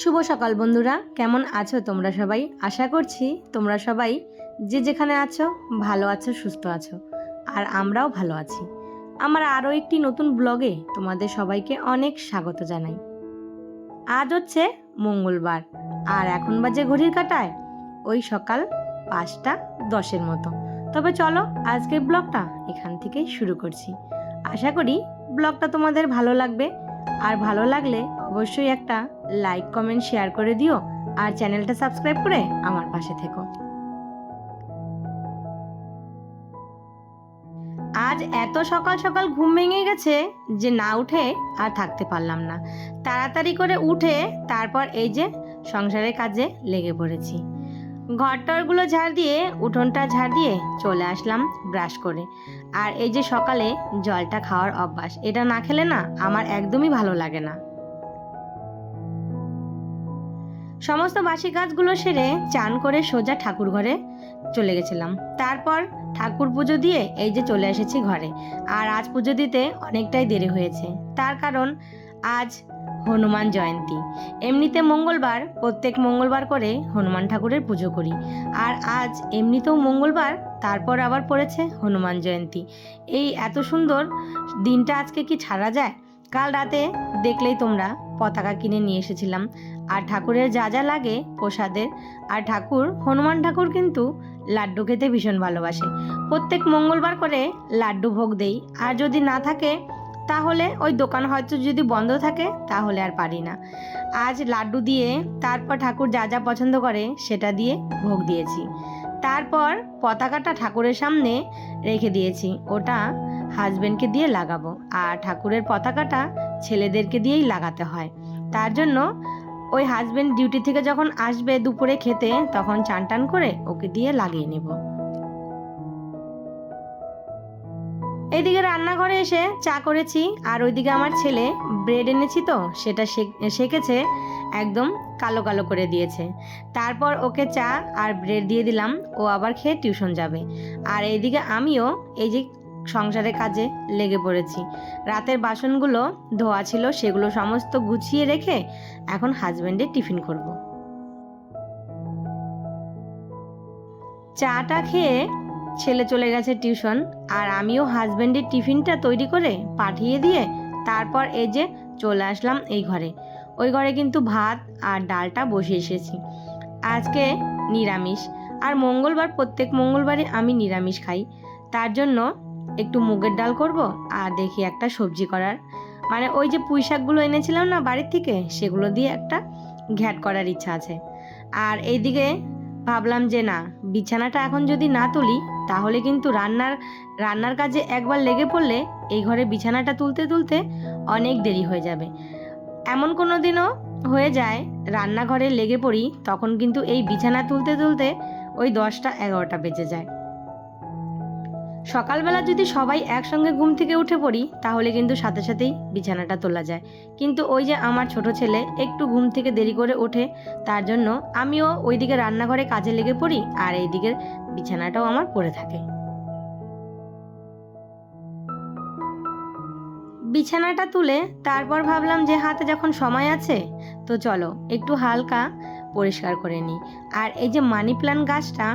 শুভ সকাল বন্ধুরা, কেমন আছো তোমরা সবাই? আশা করছি তোমরা সবাই যে যেখানে আছো, ভালো আছো, সুস্থ আছো, আর আমরাও ভালো আছি। আমার আরও একটি নতুন ব্লগে তোমাদের সবাইকে অনেক স্বাগত জানাই। আজ হচ্ছে মঙ্গলবার, আর এখন বাজে ঘড়ির কাটায়, ওই সকাল পাঁচটা দশের মতো। তবে চলো আজকের ব্লগটা এখান থেকেই শুরু করছি। আশা করি ব্লগটা তোমাদের ভালো লাগবে, আর ভালো লাগলে অবশ্যই একটা লাইক কমেন্ট শেয়ার করে দিও আর চ্যানেলটা সাবস্ক্রাইব করে আমার পাশে থেকো। আজ এত সকাল সকাল ঘুম ভেঙে গেছে যে না উঠে আর থাকতে পারলাম না। তাড়াতাড়ি করে উঠে তারপর এই যে সংসারের কাজে লেগে পড়েছি। ঘরটরগুলো ঝাড় দিয়ে, উঠোনটা ঝাড় দিয়ে চলে আসলাম ব্রাশ করে। আর এই যে সকালে জলটা খাওয়ার অভ্যাস, এটা না খেলে না আমার একদমই ভালো লাগে না। সমস্ত বাসি কাজগুলো সেরে চান করে সোজা ঠাকুর ঘরে চলে গেছিলাম। তারপর ঠাকুর পুজো দিয়ে এই যে চলে এসেছি ঘরে। আর আজ পুজো দিতে অনেকটাই দেরি হয়েছে। তার কারণ আজ হনুমান জয়ন্তী। এমনিতে মঙ্গলবার, প্রত্যেক মঙ্গলবার করে হনুমান ঠাকুরের পুজো করি। আর আজ এমনিতেও মঙ্গলবার, তারপর আবার পড়েছে হনুমান জয়ন্তী। এই এত সুন্দর দিনটা আজকে কি ছাড়া যায়? কাল রাতে দেখলেই তোমরা পতাকা কিনে নিয়ে এসেছিলাম। আর ঠাকুরের যা যা লাগে প্রসাদের। আর ঠাকুর, হনুমান ঠাকুর কিন্তু লাড্ডু খেতে ভীষণ ভালোবাসে। প্রত্যেক মঙ্গলবার করে লাড্ডু ভোগ দেই। আর যদি না থাকে, তাহলে ওই দোকান হয়তো যদি বন্ধ থাকে, তাহলে আর পারি না। আজ লাড্ডু দিয়ে তারপর ঠাকুর যা যা পছন্দ করে, সেটা দিয়ে ভোগ দিয়েছি। তারপর পতাকাটা ঠাকুরের সামনে রেখে দিয়েছি। ওটা হাজবেন্ডকে দিয়ে লাগাবো। আর ঠাকুরের পতাকাটা ছেলেদেরকে দিয়েই লাগাতে হয়। তার জন্য ওই হাজবেন্ড ডিউটি থেকে যখন আসবে দুপুরে খেতে, তখন চান টান করে ওকে দিয়ে লাগিয়ে নেব। এইদিকে রান্নাঘরে এসে চা করেছি। আর ওইদিকে আমার ছেলে ব্রেড এনেছি তো, সেটা সেকেছে, একদম কালো কালো করে দিয়েছে। তারপর ওকে চা আর ব্রেড দিয়ে দিলাম। ও আবার খেয়ে টিউশন যাবে। আর এইদিকে আমিও, এই যে সংসারের কাজে লেগে পড়েছি। রাতের বাসনগুলো ধোয়া ছিল, সেগুলো সমস্ত গুছিয়ে রেখে এখন হাজব্যান্ডের টিফিন করব। চাটা খেয়ে ছেলে চলে গেছে টিউশন, আর আমিও হাজব্যান্ডের টিফিনটা তৈরি করে পাঠিয়ে দিয়ে তারপর এই যে চলে আসলাম এই ঘরে। ওই ঘরে কিন্তু ভাত আর ডালটা বসে এসেছি। আজকে নিরামিষ, আর মঙ্গলবার, প্রত্যেক মঙ্গলবারে আমি নিরামিষ খাই। তার জন্য একটু মুগের ডাল করব আর দেখি একটা সবজি করার। মানে ওই যে পুঁই শাকগুলো এনেছিলাম না বাড়ির থেকে, সেগুলো দিয়ে একটা ঘ্যাট করার ইচ্ছা আছে। আর এইদিকে ভাবলাম যে না, বিছানাটা এখন যদি না তুলি, তাহলে কিন্তু রান্নার রান্নার কাজে একবার লেগে পড়লে এই ঘরে বিছানাটা তুলতে তুলতে অনেক দেরি হয়ে যাবে। এমন কোনো দিনও হয়ে যায়, রান্নাঘরে লেগে পড়ি, তখন কিন্তু এই বিছানা তুলতে তুলতে ওই দশটা এগারোটা বেজে যায়। সকালবেলা যদি সবাই একসঙ্গে ঘুম থেকে উঠে পড়ি, তাহলে কিন্তু সাথে সাথেই বিছানাটা তোলা যায়। কিন্তু ওই যে আমার ছোট ছেলে একটু ঘুম থেকে দেরি করে ওঠে, তার জন্য আমিও ওইদিকে রান্নাঘরে কাজে লেগে পড়ি আর এইদিকের বিছানাটাও আমার পড়ে থাকে। বিছানাটা তুলে তারপর ভাবলাম যে হাতে যখন সময় আছে, তো চলো একটু হালকা পরিষ্কার করে নিই। আর এই যে মানি প্ল্যান্ট গাছটা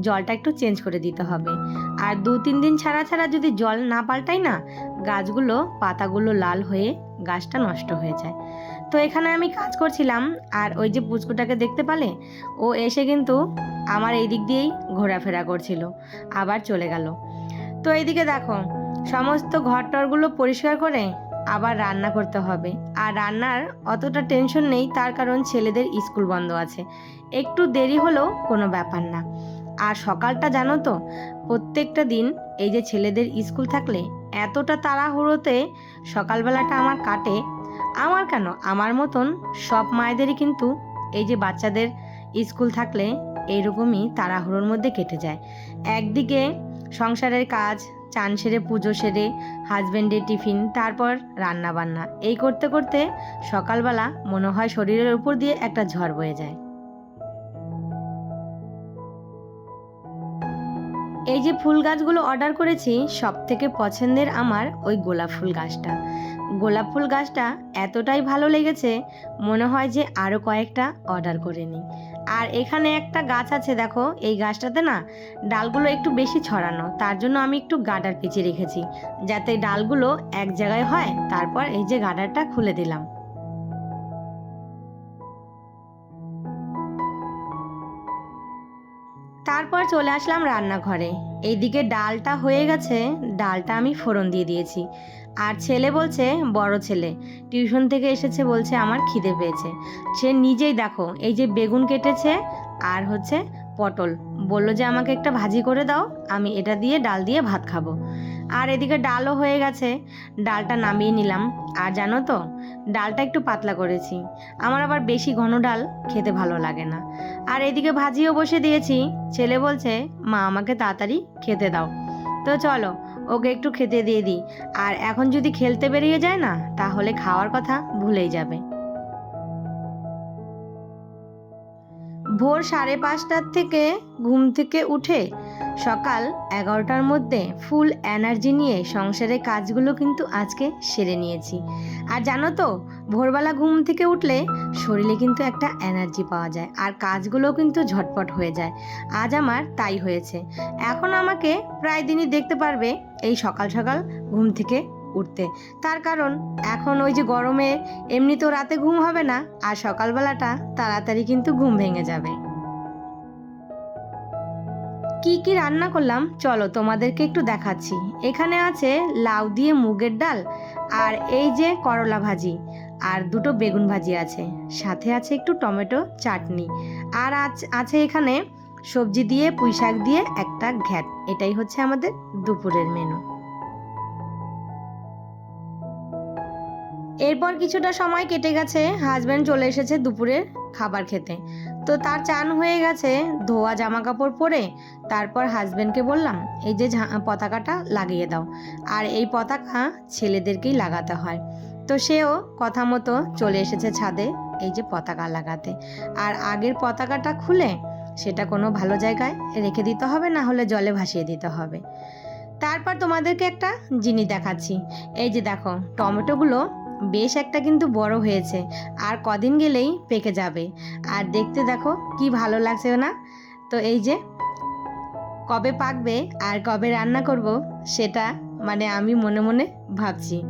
জলটা একটু চেঞ্জ করে দিতে হবে। আর দু তিন দিন ছাড়া ছাড়া যদি জল না পাল্টাই না, গাছগুলো, পাতাগুলো লাল হয়ে গাছটা নষ্ট হয়ে যায়। তো এখানে আমি কাজ করছিলাম, আর ওই যে পুচকুটাকে দেখতে পালে? ও এসে কিন্তু আমার এই দিক দিয়েই ঘোরাফেরা করছিল, আবার চলে গেল। তো এইদিকে দেখো, সমস্ত ঘর টরগুলো পরিষ্কার করে আবার রান্না করতে হবে। আর রান্নার অতটা টেনশন নেই, তার কারণ ছেলেদের স্কুল বন্ধ আছে। একটু দেরি হলেও কোনো ব্যাপার না। আর সকালটা জানো তো? প্রত্যেকটা দিন এই যে ছেলেদের স্কুল থাকলে এতটা তাড়াহুড়োতে সকালবেলাটা আমার কাটে। আমার কেন? আমার মতন সব মায়েদেরই কিন্তু এই যে বাচ্চাদের স্কুল থাকলে এইরকমই তাড়াহুড়োর মধ্যে কেটে যায়। একদিকে সংসারের কাজ, চান সেরে, পুজো সেরে হাজব্যান্ডের টিফিন, তারপর রান্না বান্না এই করতে করতে সকালবেলা মনে হয় শরীরের উপর দিয়ে একটা ঝড় বয়ে যায়। এই যে ফুল গাছগুলো অর্ডার করেছি সব থেকে পছন্দের আমার ওই গোলাপ ফুল গাছটা। গোলাপ ফুল গাছটা এতটাই ভালো লেগেছে, মনে হয় যে আরও কয়েকটা অর্ডার করে নিই। আর এখানে একটা গাছ আছে, দেখো, এই গাছটাতে না ডালগুলো একটু বেশি ছড়ানো, তার জন্য আমি একটু গার্ডার পেঁচিয়ে রেখেছি, যাতে ডালগুলো এক জায়গায় হয়, তারপর এই যে গার্ডারটা খুলে দিলাম। তারপর চলে আসলাম রান্নাঘরে। এইদিকে ডালটা হয়ে গেছে, ডালটা আমি ফোড়ন দিয়ে দিয়েছি। আর ছেলে বলছে, বড় ছেলে, টিউশন থেকে এসেছে বলছে আমার খিদে পেয়েছে। সে নিজেই দেখো, এই যে বেগুন কেটেছে আর হচ্ছে পটল, বলল যে আমাকে একটা ভাজি করে দাও, আমি এটা দিয়ে ডাল দিয়ে ভাত খাব। আর এদিকে ডালও হয়ে গেছে, ডালটা নামিয়ে নিলাম। আর জানো তো ডালটা একটু পাতলা করেছি। আমার আবার বেশি ঘন ডাল খেতে ভালো লাগে না। আর এদিকে ভাজিও বসে দিয়েছি। ছেলে বলছে, মা, আমাকে তাড়াতাড়ি খেতে দাও। তো চলো, ওকে একটু খেতে দিয়ে দিই। আর এখন যদি খেলতে বেরিয়ে যায় না, তাহলে খাওয়ার কথা ভুলেই যাবে। ভোর সাড়ে পাঁচটার থেকে ঘুম থেকে উঠে সকাল এগারোটার মধ্যে ফুল এনার্জি নিয়ে সংসারের কাজগুলো কিন্তু আজকে সেরে নিয়েছি। আর জানো তো, ভোরবেলা ঘুম থেকে উঠলে শরীরে কিন্তু একটা এনার্জি পাওয়া যায় আর কাজগুলো কিন্তু ঝটপট হয়ে যায়। আজ আমার তাই হয়েছে। এখন আমাকে প্রায় দিনই দেখতে পারবে এই সকাল সকাল ঘুম থেকে উঠতে। তার কারণ, এখন ওই যে গরমে এমনি তো রাতে ঘুম হবে না, আর সকালবেলাটা তাড়াতাড়ি কিন্তু ঘুম ভেঙে যাবে। কি কি রান্না করলাম? চলো তোমাদেরকে একটু দেখাচ্ছি। এখানে আছে লাউ দিয়ে মুগের ডাল আর এই যে করলা ভাজি আর দুটো বেগুন ভাজি আছে। সাথে আছে একটু টমেটো চাটনি। আর আছ- আছে এখানে সবজি দিয়ে পুঁই শাক দিয়ে একটা ঘ্যাট। এটাই হচ্ছে আমাদের দুপুরের মেনু এরপর কিছুটা সময় কেটে গেছে হাজব্যান্ড চলে এসেছে দুপুরের খাবার খেতে। তো তার চান হয়ে গেছে, ধোয়া জামা কাপড় পরে তারপর হাজব্যান্ডকে বললাম, এই যে পতাকাটা লাগিয়ে দাও। আর এই পতাকা ছেলেদেরকেই লাগাতে হয়। তো সেও কথা মতো চলে এসেছে ছাদে এই যে পতাকা লাগাতে। আর আগের পতাকাটা খুলে সেটা কোনো ভালো জায়গায় রেখে দিতে হবে, না হলে জলে ভাসিয়ে দিতে হবে। তারপর তোমাদেরকে একটা জিনিস দেখাচ্ছি। এই যে দেখো, টমেটোগুলো বেশ একটা কিন্তু বড় হয়েছে। আর কদিন গেলেই পেকে যাবে। আর দেখতে দেখো, কি ভালো লাগছে না? তো এই যে, কবে পাকবে আর কবে রান্না করব, সেটা মানে আমি মনে মনে ভাবছি।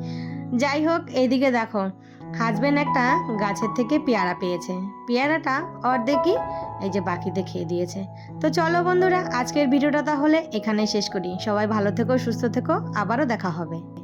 যাই হোক, এইদিকে দেখো হাজবেন্ড একটা গাছের থেকে পেয়ারা পেয়েছে। পেয়ারাটা অর্ধেকই এই যে বাকিতে খেয়ে দিয়েছে। তো চলো বন্ধুরা, আজকের ভিডিওটা তাহলে এখানে শেষ করি। সবাই ভালো থেকো, সুস্থ থেকো, আবারও দেখা হবে।